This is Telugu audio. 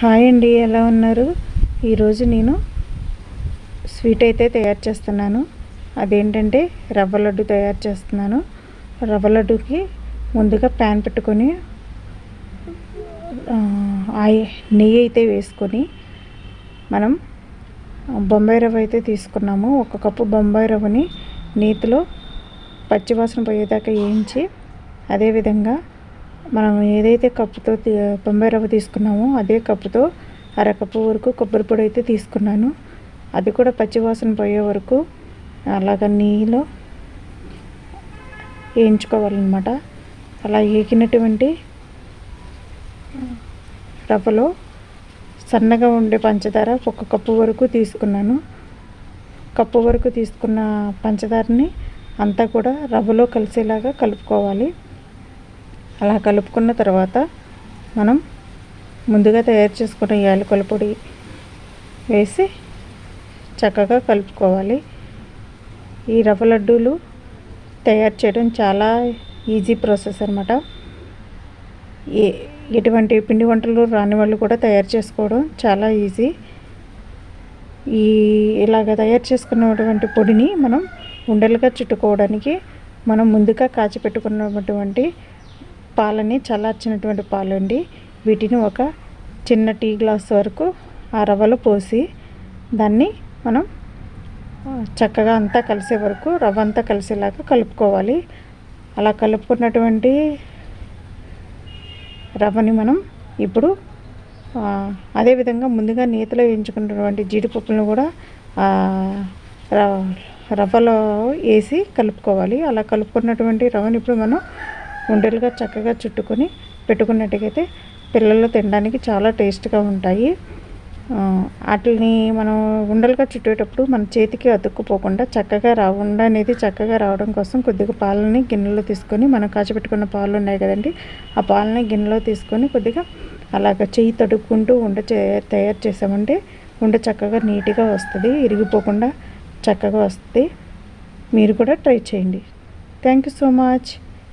హాయ్ అండి ఎలా ఉన్నారు? ఈరోజు నేను స్వీట్ అయితే తయారు చేస్తున్నాను. అదేంటంటే రవ్వ లడ్డు తయారు చేస్తున్నాను. రవ్వ లడ్డుకి ముందుగా ప్యాన్ పెట్టుకొని ఆ, ఆయి నెయ్యి అయితే వేసుకొని మనం బొంబాయి రవ్వ అయితే తీసుకున్నాము. ఒక కప్పు బొంబాయి రవ్వని నేతిలో పచ్చివాసన పోయేదాకా వేయించి అదేవిధంగా మనం ఏదైతే కప్పుతో తీ- బొంబాయి రవ్వ తీసుకున్నామో అదే కప్పుతో అరకప్పు వరకు కొబ్బరి పొడి అయితే తీసుకున్నాను. అది కూడా పచ్చివాసన పోయే వరకు అలాగ నీళ్ళు వేయించుకోవాలన్నమాట. అలా ఏకినటువంటి రవ్వలో సన్నగా ఉండే పంచదార ఒక కప్పు వరకు తీసుకున్నాను. కప్పు వరకు తీసుకున్న పంచదారని అంతా కూడా రవ్వలో కలిసేలాగా కలుపుకోవాలి. అలా కలుపుకున్న తర్వాత మనం ముందుగా తయారు చేసుకున్న యాలకుల పొడి వేసి చక్కగా కలుపుకోవాలి. ఈ రవ్వ లడ్డూలు తయారు చేయడం చాలా ఈజీ ప్రాసెస్ అనమాట ఏ ఎటువంటి పిండి వంటలు రాని వాళ్ళు కూడా తయారు చేసుకోవడం చాలా ఈజీ ఈ ఇలాగ తయారు చేసుకున్నటువంటి పొడిని మనం ఉండలుగా చుట్టుకోవడానికి మనం ముందుగా కాచి పెట్టుకున్నటువంటి పాలని చల్లార్చినటువంటి పాలు అండి వీటిని ఒక చిన్న టీ గ్లాస్ వరకు ఆ రవ్వలో పోసి దాన్ని మనం చక్కగా అంతా కలిసే వరకు రవ్వ అంతా కలిసేలాగా కలుపుకోవాలి. అలా కలుపుకున్నటువంటి రవ్వని మనం ఇప్పుడు అదేవిధంగా ముందుగా నేతిలో వేయించుకున్నటువంటి జీడిపప్పులను కూడా రవ్వలో వేసి కలుపుకోవాలి. అలా కలుపుకున్నటువంటి రవ్వని ఇప్పుడు మనం ఉండలుగా చక్కగా చుట్టుకొని పెట్టుకున్నట్టుగైతే పిల్లలు తినడానికి చాలా టేస్ట్గా ఉంటాయి. వాటిని మనం ఉండలుగా చుట్టేటప్పుడు మన చేతికి అతుక్కుపోకుండా చక్కగా రా ఉండ అనేది చక్కగా రావడం కోసం కొద్దిగా పాలని గిన్నెలో తీసుకొని మనం కాచిపెట్టుకున్న పాలు ఉన్నాయి కదండి ఆ పాలని గిన్నెలో తీసుకొని కొద్దిగా అలాగ చెయ్యి తడుపుకుంటూ ఉండ తయారు చేసామంటే ఉండ చక్కగా నీట్గా వస్తుంది ఇరిగిపోకుండా చక్కగా వస్తుంది. మీరు కూడా ట్రై చేయండి. Thank you so much.